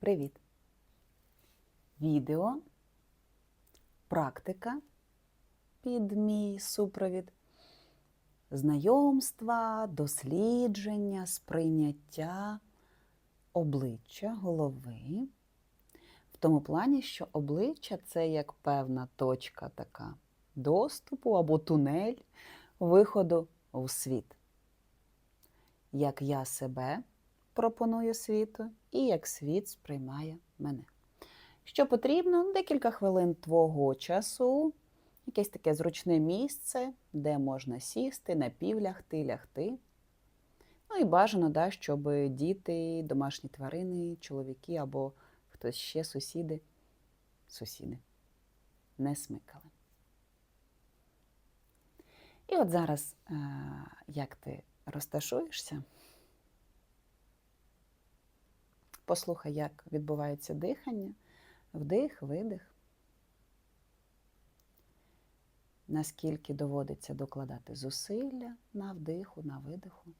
Привіт! Відео, практика під мій супровід, знайомства, дослідження, сприйняття обличчя, голови. В тому плані, що обличчя це як певна точка така доступу або тунель виходу в світ. Як я себе пропоную світу і як світ сприймає мене. Що потрібно? Декілька хвилин твого часу, якесь таке зручне місце, де можна сісти, напівлягти, лягти. Ну і бажано, да, щоб діти, домашні тварини, чоловіки або хтось ще сусіди, сусіди не смикали. І от зараз, е, як ти розташуєшся, послухай, як відбувається дихання, вдих, видих, наскільки доводиться докладати зусилля на вдиху, на видиху.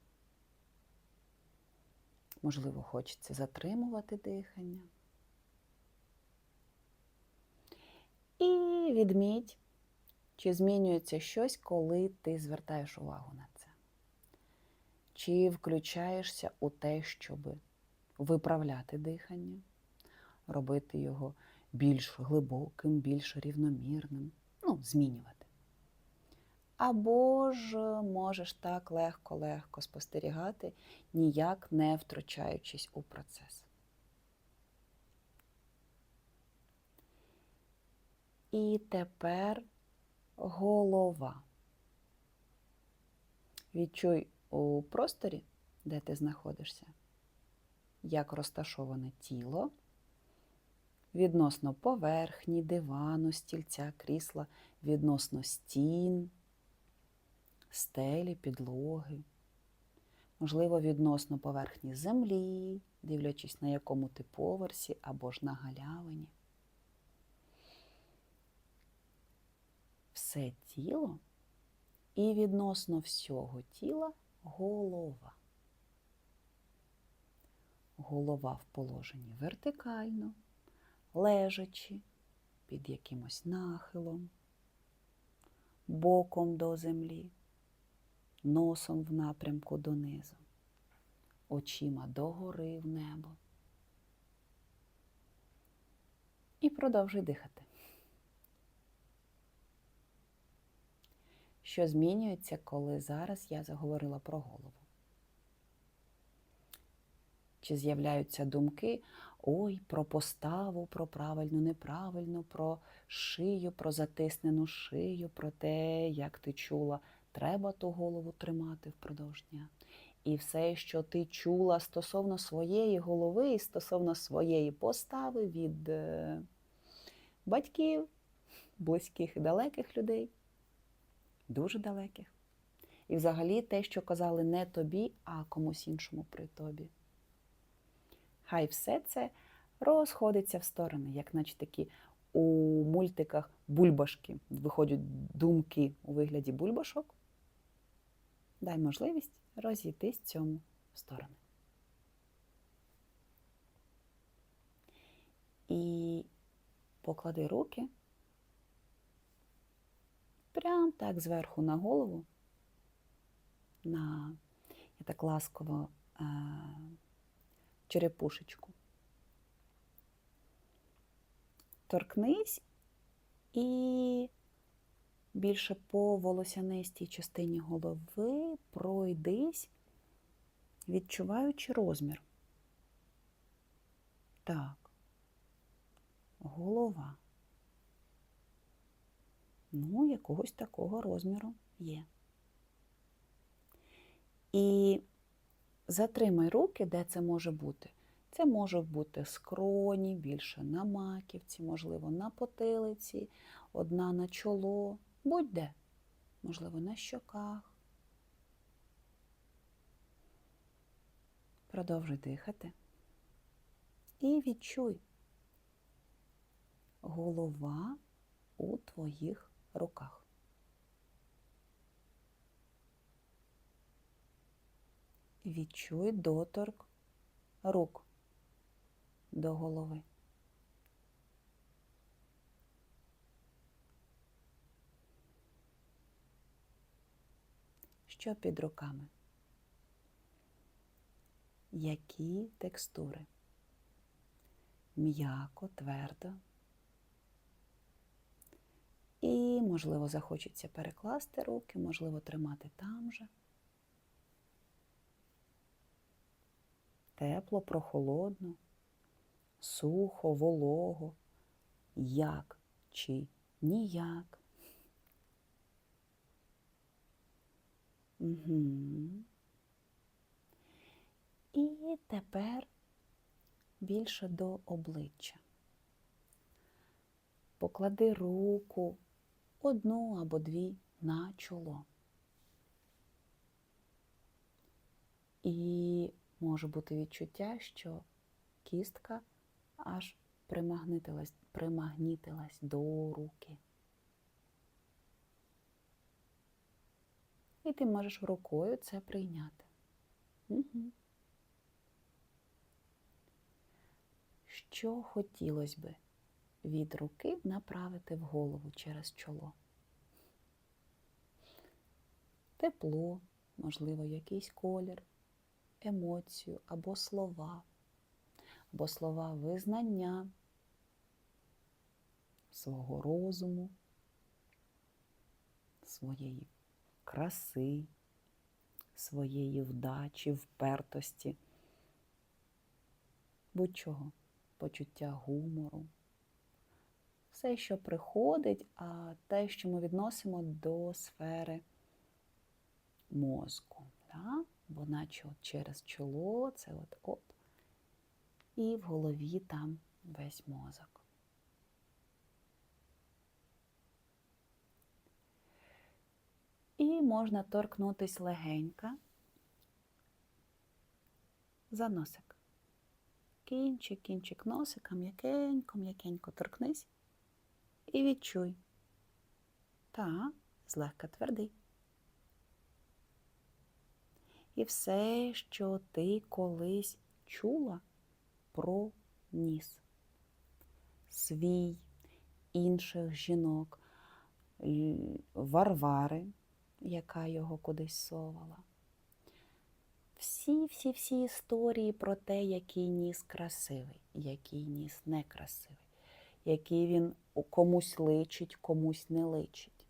Можливо, хочеться затримувати дихання. І відміть, чи змінюється щось, коли ти звертаєш увагу на це. Чи включаєшся у те, щоб виправляти дихання, робити його більш глибоким, більш рівномірним, ну, змінювати. Або ж можеш так легко-легко спостерігати, ніяк не втручаючись у процес. І тепер голова. Відчуй у просторі, де ти знаходишся, як розташоване тіло відносно поверхні, дивану, стільця, крісла, відносно стін, стелі, підлоги, можливо, відносно поверхні землі, дивлячись, на якому ти поверсі або ж на галявині. Все тіло і відносно всього тіла голова. Голова в положенні вертикально, лежачи під якимось нахилом, боком до землі, носом в напрямку донизу, очима догори в небо. І продовжуй дихати. Що змінюється, коли зараз я заговорила про голову? Чи з'являються думки ой, про поставу, про правильну, неправильну, про шию, про затиснену шию, про те, як ти чула, треба ту голову тримати впродовж дня. І все, що ти чула стосовно своєї голови і стосовно своєї постави від е, батьків, близьких і далеких людей, дуже далеких. І взагалі те, що казали не тобі, а комусь іншому при тобі. Хай все це розходиться в сторони, як наче такі у мультиках бульбашки. Виходять думки у вигляді бульбашок. Дай можливість розійтись цьому в сторони. І поклади руки прям так зверху на голову, на я так ласково а, черепушечку. Торкнись і більше по волосянистій частині голови пройдись, відчуваючи розмір. Так, голова. Ну, якогось такого розміру є. І затримай руки, де це може бути. Це може бути скроні, більше на маківці, можливо, на потилиці, одна на чоло, будь-де, можливо, на щоках. Продовжуй дихати. І відчуй голова у твоїх руках. Відчуй доторк рук до голови. Що під руками? Які текстури? М'яко, твердо. І, можливо, захочеться перекласти руки, можливо, тримати там же. Тепло, прохолодно, сухо, волого, як чи ніяк. Угу. І тепер більше до обличчя. Поклади руку одну або дві на чоло. І може бути відчуття, що кістка аж примагнитилась, примагнітилась до руки. І ти можеш рукою це прийняти. Угу. Що хотілося би від руки направити в голову через чоло? Тепло, можливо, якийсь колір, емоцію або слова, або слова визнання свого розуму, своєї краси, своєї вдачі, впертості, будь-чого, почуття гумору. Все, що приходить, а те, що ми відносимо до сфери мозку. Да? Бо наче от через чоло це от-от. І в голові там весь мозок. І можна торкнутись легенько за носик. Кінчик, кінчик носика, м'якенько, м'якенько торкнись і відчуй. Та, злегка твердий. І все, що ти колись чула про ніс, свій, інших жінок, Варвари, яка його кудись совала. Всі-всі-всі історії про те, який ніс красивий, який ніс некрасивий, який він комусь личить, комусь не личить.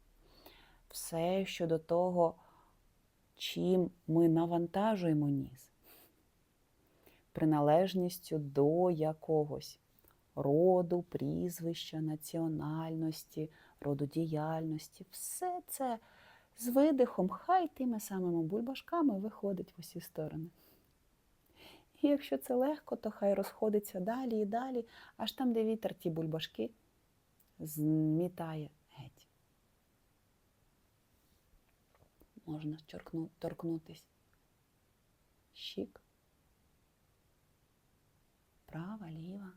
Все щодо того, чим ми навантажуємо ніс, приналежністю до якогось роду, прізвища, національності, роду діяльності. Все це з видихом, хай тими самими бульбашками виходить в усі сторони. І якщо це легко, то хай розходиться далі і далі, аж там, де вітер ті бульбашки змітає геть. Можна торкнутись щік, права, ліва.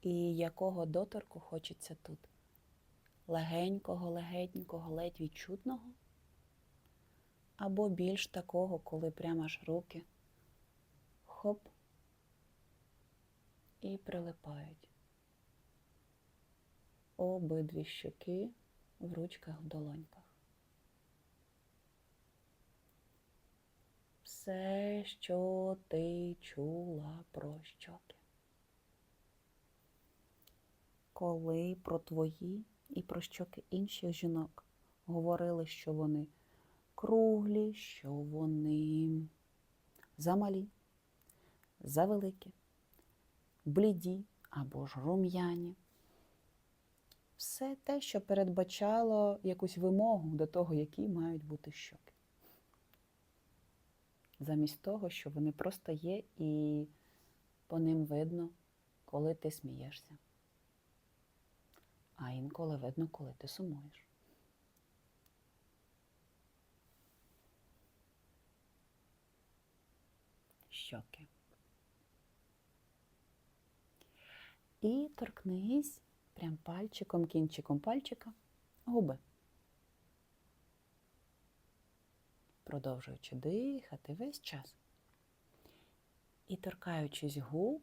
І якого доторку хочеться тут? Легенького, легенького, ледь відчутного, або більш такого, коли прямо аж руки хоп і прилипають. Обидві щоки в ручках в долоньках. Все, що ти чула про щоки. Коли про твої і про щоки інших жінок говорили, що вони круглі, що вони замалі, завеликі, бліді або ж рум'яні. Все те, що передбачало якусь вимогу до того, які мають бути щоки. Замість того, що вони просто є і по ним видно, коли ти смієшся а інколи видно, коли ти сумуєш. Щоки. І торкнись прям пальчиком, кінчиком пальчика губи. Продовжуючи дихати весь час. І торкаючись губ,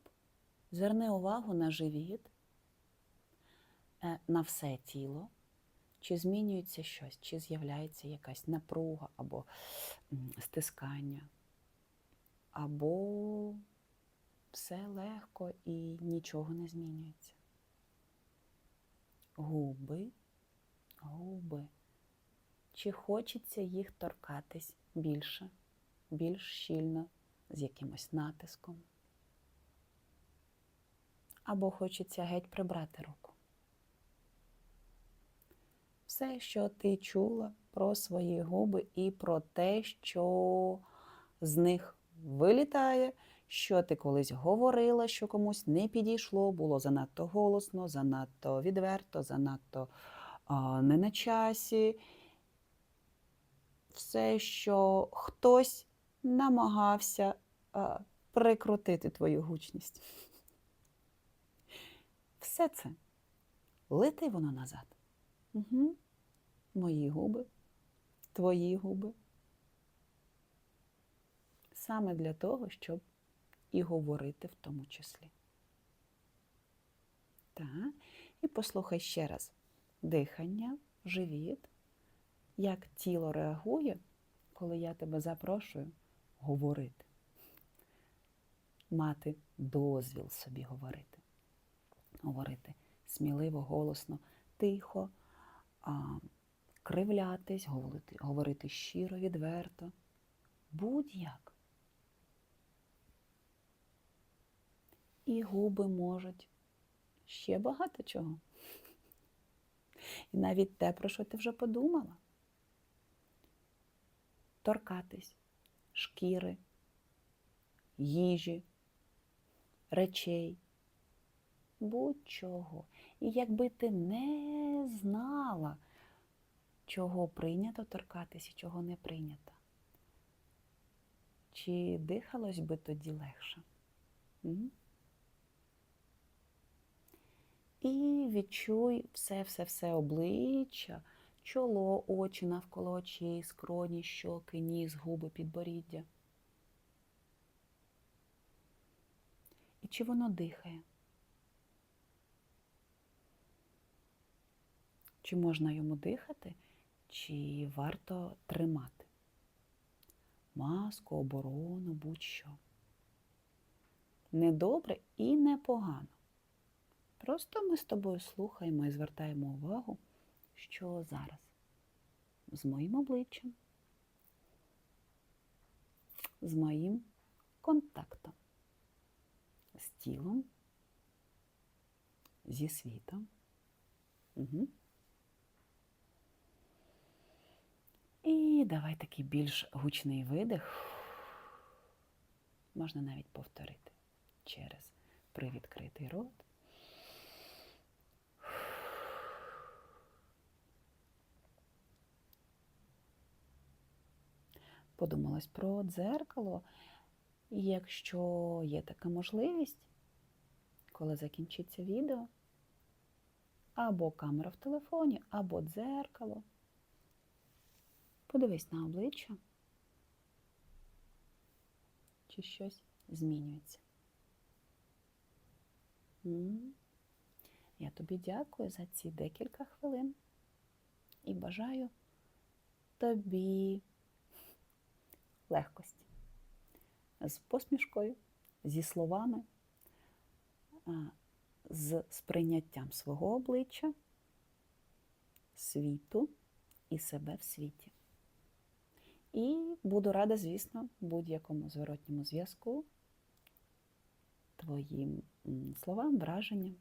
зверни увагу на живіт, е, на все тіло, чи змінюється щось, чи з'являється якась напруга або стискання, або все легко і нічого не змінюється. Губи, губи. Чи хочеться їх торкатись більше, більш щільно, з якимось натиском? Або хочеться геть прибрати руку. Все, що ти чула про свої губи і про те, що з них вилітає, що ти колись говорила, що комусь не підійшло, було занадто голосно, занадто відверто, занадто а, не на часі. Все, що хтось намагався а, прикрутити твою гучність. Все це лети воно назад. Угу. Мої губи, твої губи. Саме для того, щоб і говорити в тому числі. Так. І послухай ще раз дихання, живіт, як тіло реагує, коли я тебе запрошую говорити, мати дозвіл собі говорити. Говорити сміливо, голосно, тихо, а, кривлятись, говорити, говорити щиро, відверто, будь-як. І губи можуть ще багато чого. І навіть те, про що ти вже подумала. Торкатись шкіри, їжі, речей, будь-чого. І якби ти не знала, чого прийнято торкатись і чого не прийнято, чи дихалось би тоді легше? І відчуй все-все-все обличчя, чоло, очі навколо очей, скроні, щоки, ніс, губи, підборіддя. І чи воно дихає? Чи можна йому дихати, чи варто тримати? Маску, оборону, будь-що. Не добре і не погано. Просто ми з тобою слухаємо і звертаємо увагу, що зараз з моїм обличчям, з моїм контактом, з тілом, зі світом. Угу. І давай такий більш гучний видих. Можна навіть повторити через привідкритий рот. Подумалось про дзеркало. І якщо є така можливість, коли закінчиться відео, або камера в телефоні, або дзеркало, подивись на обличчя, чи щось змінюється. Я тобі дякую за ці декілька хвилин і бажаю тобі легкості. З посмішкою, зі словами, з сприйняттям свого обличчя, світу і себе в світі. І буду рада, звісно, будь-якому зворотньому зв'язку, твоїм словам, враженням.